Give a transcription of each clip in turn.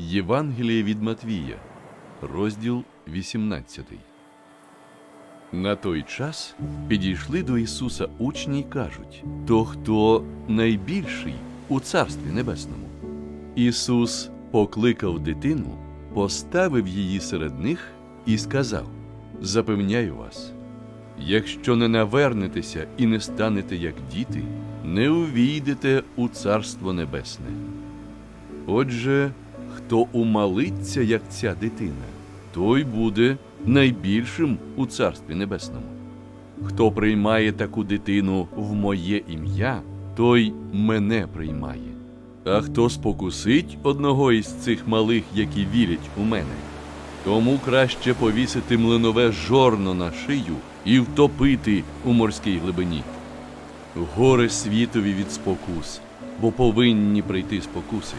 Євангеліє від Матвія, розділ 18. На той час підійшли до Ісуса учні й кажуть: То хто найбільший у Царстві Небесному? Ісус покликав дитину, поставив її серед них і сказав: Запевняю вас, якщо не навернетеся і не станете як діти, не увійдете у Царство Небесне. Отже, хто умалиться, як ця дитина, той буде найбільшим у Царстві Небесному. Хто приймає таку дитину в моє ім'я, той мене приймає. А хто спокусить одного із цих малих, які вірять у мене, тому краще повісити млинове жорно на шию і втопити у морській глибині. Горе світові від спокус, бо повинні прийти спокуси.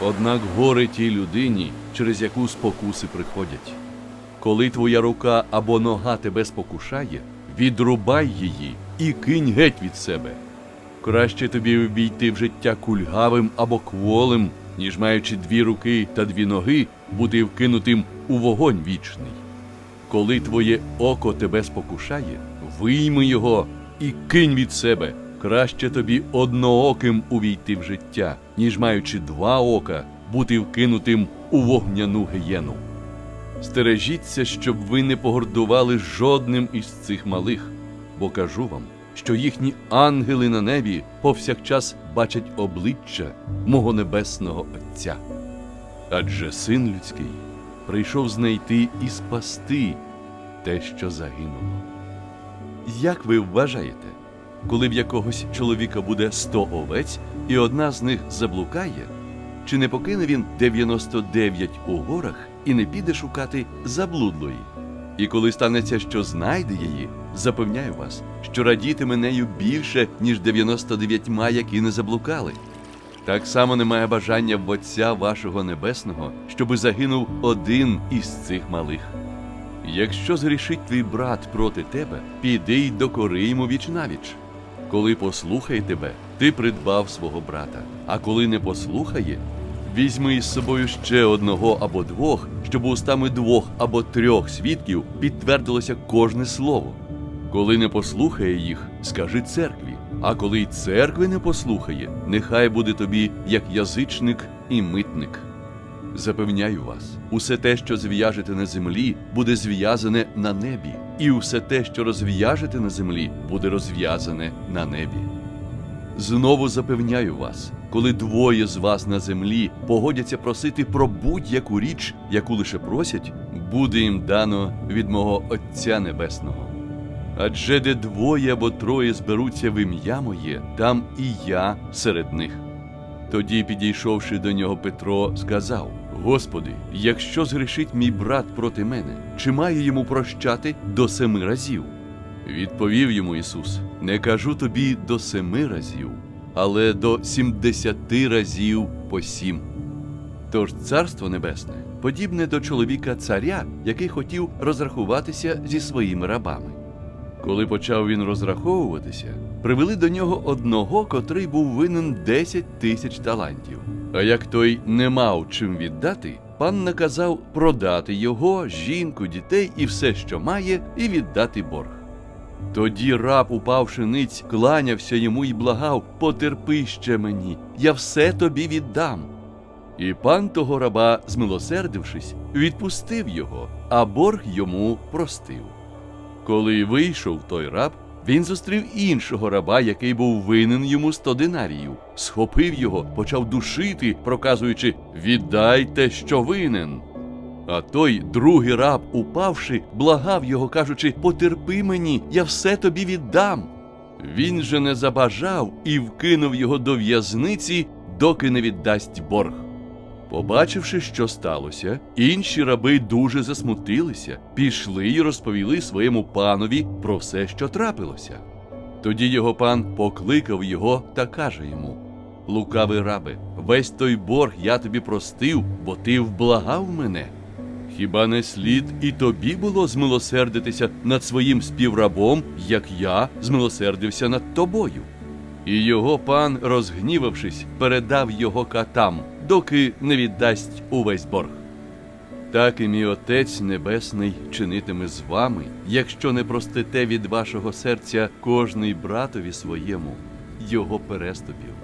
Однак горе тій людині, через яку спокуси приходять. Коли твоя рука або нога тебе спокушає, відрубай її і кинь геть від себе. Краще тобі увійти в життя кульгавим або кволим, ніж маючи дві руки та дві ноги, бути вкинутим у вогонь вічний. Коли твоє око тебе спокушає, вийми його і кинь від себе. Краще тобі однооким увійти в життя, ніж маючи два ока, бути вкинутим у вогняну гієну. Стережіться, щоб ви не погордували жодним із цих малих, бо кажу вам, що їхні ангели на небі повсякчас бачать обличчя мого небесного Отця. Адже син людський прийшов знайти і спасти те, що загинуло. Як ви вважаєте, коли в якогось чоловіка буде сто овець, і одна з них заблукає, чи не покине він 99 у горах і не піде шукати заблудлої? І коли станеться, що знайде її, запевняю вас, що радітиме нею більше, ніж 99, які не заблукали. Так само немає бажання в Отця вашого Небесного, щоби загинув один із цих малих. Якщо згрішить твій брат проти тебе, піди й докори йому вічнавіч. Коли послухає тебе, ти придбав свого брата, а коли не послухає, візьми із собою ще одного або двох, щоб устами двох або трьох свідків підтвердилося кожне слово. Коли не послухає їх, скажи церкві. А коли й церкви не послухає, нехай буде тобі як язичник і митник. Запевняю вас, усе те, що зв'яжете на землі, буде зв'язане на небі, і усе те, що розв'яжете на землі, буде розв'язане на небі. Знову запевняю вас, коли двоє з вас на землі погодяться просити про будь-яку річ, яку лише просять, буде їм дано від мого Отця Небесного. Адже де двоє або троє зберуться в ім'я моє, там і я серед них. Тоді, підійшовши до нього, Петро сказав: Господи, якщо згрішить мій брат проти мене, чи маю йому прощати до семи разів? Відповів йому Ісус: Не кажу тобі до семи разів, але до сімдесяти разів по сім. Тож царство небесне подібне до чоловіка царя, який хотів розрахуватися зі своїми рабами. Коли почав він розраховуватися, привели до нього одного, котрий був винен 10 тисяч талантів. А як той не мав чим віддати, пан наказав продати його, жінку, дітей і все, що має, і віддати борг. Тоді раб, упавши ниць, кланявся йому й благав Потерпи ще мені, я все тобі віддам. І пан того раба, змилосердившись, відпустив його, а борг йому простив. Коли вийшов той раб, він зустрів іншого раба, який був винен йому сто динаріїв, схопив його, почав душити, проказуючи Віддайте, що винен. А той другий раб, упавши, благав його, кажучи Потерпи мені, я все тобі віддам. Він же не забажав і вкинув його до в'язниці, доки не віддасть борг. Побачивши, що сталося, інші раби дуже засмутилися, пішли й розповіли своєму панові про все, що трапилося. Тоді його пан покликав його та каже йому: Лукавий рабе, весь той борг я тобі простив, бо ти вблагав мене. Хіба не слід і тобі було змилосердитися над своїм співрабом, як я змилосердився над тобою? І його пан, розгнівавшись, передав його катам, доки не віддасть увесь борг. Так і мій Отець Небесний чинитиме з вами, якщо не простите від вашого серця кожний братові своєму його переступів.